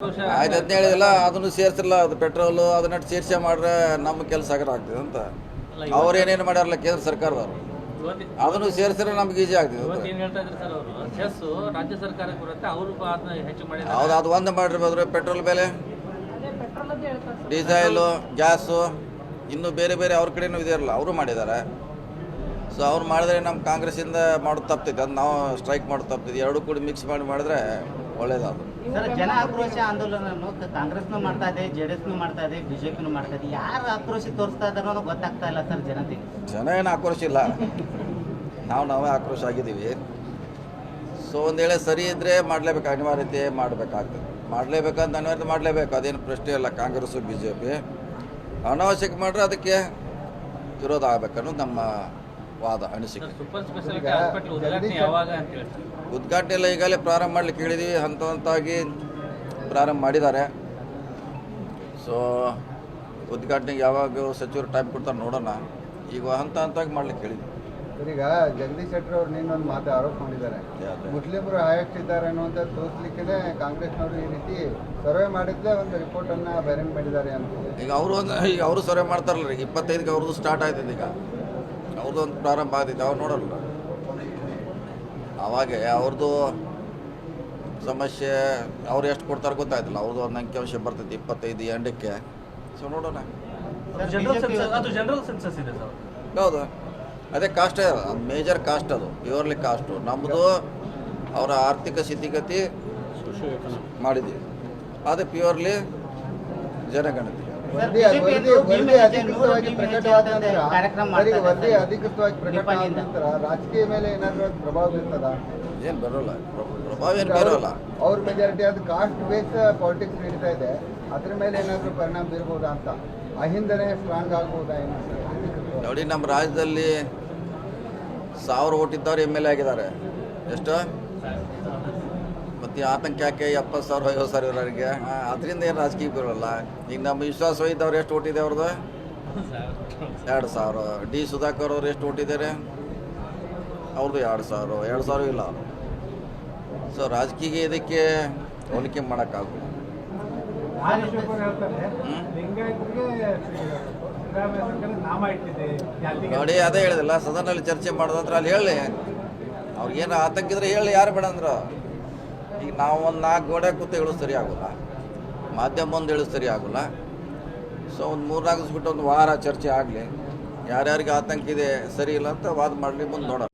ಆಯ್ತು ಅಂತ ಹೇಳಿದಿಲ್ಲ ಅದನ್ನು ಸೇರ್ಸಿಲ್ಲ ಅದು ಪೆಟ್ರೋಲು ಅದನ್ನ ಸೇರ್ಸೆ ಮಾಡ್ರೆ ನಮ್ಮ ಕೆಲಸ ಆಗರ ಆಗ್ತದೆ ಅಂತ. ಅವ್ರೇನೇನು ಮಾಡ್ಯಾರಲ್ಲ ಕೇಂದ್ರ ಸರ್ಕಾರದವರು? ಅದನ್ನು ಸೇರಿಸಿದ್ರೆ ನಮ್ಗೆ ಈಜಿ ಆಗ್ತದೆ ಅಂತ. ಏನ್ ಹೇಳ್ತಾ ಇದ್ರು ಸರ್ ಅವರು. ಸೆಸ್ ರಾಜ್ಯ ಸರ್ಕಾರಕ್ಕೆ ಬರುತ್ತೆ ಅವರು ಅದನ್ನ ಹೆಚ್ಚು ಮಾಡಿದ್ದಾರೆ. ಹೌದು ಅದು ಒಂದು ಮಾಡಿರ್ಬೋದ್ರೆ ಪೆಟ್ರೋಲ್ ಬೆಲೆ. ಡೀಸೆಲು ಗ್ಯಾಸು ಇನ್ನೂ ಬೇರೆ ಬೇರೆ ಅವ್ರ ಕಡೆನೂ ಇದೆಯಲ್ಲ ಅವರು ಮಾಡಿದ್ದಾರೆ. ಸೊ ಅವ್ರು ಮಾಡಿದ್ರೆ ನಮ್ಮ ಕಾಂಗ್ರೆಸ್ಸಿಂದ ಮಾಡೋದು ತಪ್ತೈತೆ ಅದು ನಾವು ಸ್ಟ್ರೈಕ್ ಮಾಡೋದು ತಪ್ತೈತೆ ಎರಡು ಕೂಡ ಮಿಕ್ಸ್ ಮಾಡಿ ಮಾಡಿದ್ರೆ ಒಳ್ಳೇದದು ಸರ್ ಜನ ಆಕ್ರೋಶ ಆಂದೋಲನವನ್ನು ಕಾಂಗ್ರೆಸ್ನು ಮಾಡ್ತಾ ಇದೆ ಜೆ ಡಿ ಎಸ್ನು ಮಾಡ್ತಾ ಇದೆ ಬಿಜೆಪಿನೂ ಮಾಡ್ತಾ ಇದೆ. ಯಾರು ಆಕ್ರೋಶ ತೋರಿಸ್ತಾ ಇದಾರೆ ಅನ್ನೋದು ಗೊತ್ತಾಗ್ತಾ ಇಲ್ಲ ಸರ್ ಜನತೆಗೆ. ಜನ ಏನು ಆಕ್ರೋಶ ಇಲ್ಲ. ನಾವು ನಾವೇ ಆಕ್ರೋಶ ಆಗಿದ್ದೀವಿ. ಸೊ ಒಂದೇಳೆ ಸರಿ ಇದ್ದರೆ ಮಾಡಲೇಬೇಕು ಅನಿವಾರ್ಯತೆ ಮಾಡಬೇಕಾಗ್ತದೆ. ಮಾಡಲೇಬೇಕಂತ ಅನಿವಾರ್ಯತೆ ಮಾಡಲೇಬೇಕು. ಅದೇನು ಪ್ರಶ್ನೆ ಇಲ್ಲ ಕಾಂಗ್ರೆಸ್ ಬಿ ಜೆ ಪಿ. ಅನಾವಶ್ಯಕ ಮಾಡ್ರೆ ಅದಕ್ಕೆ ವಿರೋಧ ಆಗ್ಬೇಕನ್ನೋದು ನಮ್ಮ ವಾದ ಅನಿಸಿಕೆ. ಉದ್ಘಾಟನೆ ಯಾವಾಗ ಅಂತ ಹೇಳ್ತಾರೆ ಉದ್ಘಾಟನೆ ಎಲ್ಲ ಈಗಲೇ ಪ್ರಾರಂಭ ಮಾಡಲಿಕ್ಕೆ ಹೇಳಿದ್ವಿ ಹಂತ ಹಂತವಾಗಿ ಪ್ರಾರಂಭ ಮಾಡಿದ್ದಾರೆ. ಸೊ ಉದ್ಘಾಟನೆಗೆ ಯಾವಾಗ ಸಚಿವರು ಟೈಮ್ ಕೊಡ್ತಾರೆ ನೋಡೋಣ. ಈಗ ಹಂತ ಹಂತವಾಗಿ ಮಾಡ್ಲಿಕ್ಕೆ ಹೇಳಿದ್ವಿ. ಈಗ ಜಗದೀಶ್ ಶೆಟ್ಟರ್ ಅವ್ರು ನಿನ್ನೊಂದು ಮಾತು ಆರೋಪ ಮಾಡಿದ್ದಾರೆ. ಮುಸ್ಲಿಮರು ಏನೋ ಅನ್ನುವಂಥ ತೋರಿಸ್ಲಿಕ್ಕೆ ಕಾಂಗ್ರೆಸ್ನವರು ಈ ರೀತಿ ಸರ್ವೆ ಮಾಡಿದ್ದೆ ಒಂದು ರಿಪೋರ್ಟನ್ನು ಬೈರಿಂಗ್ ಮಾಡಿದ್ದಾರೆ ಅಂತ. ಈಗ ಅವರು ಒಂದು ಈಗ ಅವರು ಸರ್ವೆ ಮಾಡ್ತಾರಲ್ಲ ರೀ ಇಪ್ಪತ್ತೈದಕ್ಕೆ ಅವ್ರದ್ದು ಸ್ಟಾರ್ಟ್ ಆಯ್ತದೆ ಈಗ. ಅವ್ರದ್ದು ಒಂದು ಪ್ರಾರಂಭ ಆಗ್ತೈತೆ ಅವ್ರು ನೋಡಲ್ಲ. ಅವಾಗ ಅವ್ರದ್ದು ಸಮಸ್ಯೆ ಅವ್ರು ಎಷ್ಟು ಕೊಡ್ತಾರೆ ಗೊತ್ತಾಯ್ತಲ್ಲ. ಅವ್ರದ್ದು ಒಂದು ಅಂಕಿಅಂಶ ಬರ್ತೈತಿ ಇಪ್ಪತ್ತೈದು ಎಂಡಕ್ಕೆ ಸೊ ನೋಡೋಣ. ಸರ್, ಜನರಲ್ ಸೆನ್ಸಸ್ ಅದು ಜನರಲ್ ಸೆನ್ಸಸ್ ಇದೆ ಸರ್ ಹೌದು. ಅದೇ ಕಾಸ್ಟ್ ಮೇಜರ್ ಕಾಸ್ಟ್ ಅದು ಪ್ಯೂರ್ಲಿ ಕಾಸ್ಟು ನಮ್ಮದು ಅವರ ಆರ್ಥಿಕ ಸ್ಥಿತಿಗತಿ ಮಾಡಿದ್ದೀವಿ ಅದು ಪ್ಯೂರ್ಲಿ ಜನಗಣತಿ. ವರದಿ ಅಧಿಕೃತವಾಗಿ ಪ್ರಕಟವಾದ ನಂತರ ಕಾರ್ಯಕ್ರಮ ಸರ್, ಈಗ ಮಾಡ್ತಾ ವರದಿ ಅಧಿಕೃತವಾಗಿ ಪ್ರಕಟ ಆದ ನಂತರ ರಾಜಕೀಯ ಮೇಲೆ ಏನಾದರೂ ಪ್ರಭಾವ ಬೀರ್ತದ? ಏನು ಬರೋಲ್ಲ. ಪ್ರಭಾವ ಏನು ಬರೋಲ್ಲ. ಅವ್ರ ಮೆಜಾರಿಟಿ ಅದು ಕಾಸ್ಟ್ ಬೇಸ್ ಪಾಲಿಟಿಕ್ಸ್ ನಡೀತಾ ಇದೆ. ಅದ್ರ ಮೇಲೆ ಏನಾದರೂ ಪರಿಣಾಮ ಬೀರ್ಬೋದಾ ಅಂತ. ಅಹಿಂದನೇ ಸ್ಟ್ರಾಂಗ್ ಆಗ್ಬೋದಾ ಏನು? ನೋಡಿ ನಮ್ಮ ರಾಜ್ಯದಲ್ಲಿ ಸಾವಿರ ಓಟ್ ಇದ್ದವ್ರು ಎಂ ಎಲ್ ಎ ಆಗಿದ್ದಾರೆ. ಎಷ್ಟು? ಮತ್ತು ಆತಂಕ ಯಾಕೆ? ಎಪ್ಪತ್ತು ಸಾವಿರ ಐವತ್ತು ಸಾವಿರ ಇರೋರಿಗೆ? ಅದರಿಂದ ಏನು ರಾಜಕೀಯ ಬರೋಲ್ಲ ಈಗ ನಮ್ಮ ವಿಶ್ವಾಸ ಇದ್ದವ್ರು ಎಷ್ಟು ಓಟಿದೆ ಅವ್ರದ್ದು? ಎರಡು ಸಾವಿರ. ಡಿ ಸುಧಾಕರ್ ಅವ್ರು ಎಷ್ಟು ಓಟಿದ್ದಾರೆ ಅವ್ರದ್ದು ಎರಡು ಸಾವಿರ. ಎರಡು ಸಾವಿರ ಇಲ್ಲ. ಸೊ ರಾಜಕೀಯ ಇದಕ್ಕೆ ಹೋಲಿಕೆ ಮಾಡೋಕ್ಕಾಗಲ್ಲ. ನೋಡಿ ಅದೇ ಹೇಳಿದಲ್ಲ ಸದನಲ್ಲಿ ಚರ್ಚೆ ಮಾಡೋದಂದ್ರೆ ಅಲ್ಲಿ ಹೇಳಿ. ಅವ್ರಿಗೇನು ಆತಂಕ ಇದ್ರೆ ಹೇಳಿ ಯಾರು ಬೇಡ ಅಂದ್ರು. ಈಗ ನಾವು ಒಂದು ನಾಲ್ಕು ಗೋಡೆ ಕೂತು ಹೇಳೋದು ಸರಿ ಆಗೋಲ್ಲ ಮಾಧ್ಯಮ ಒಂದು ಹೇಳೋದು ಸರಿ ಆಗೋಲ್ಲ ಸೊ ಒಂದು ಮೂರ್ನಾಲ್ಕು ಬಿಟ್ಟು ಒಂದು ವಾರ ಚರ್ಚೆ ಆಗಲಿ. ಯಾರ್ಯಾರಿಗೆ ಆತಂಕ ಇದೆ, ಸರಿ ಇಲ್ಲ ಅಂತ ವಾದ ಮಾಡಲಿ, ಮುಂದೆ ನೋಡೋಣ.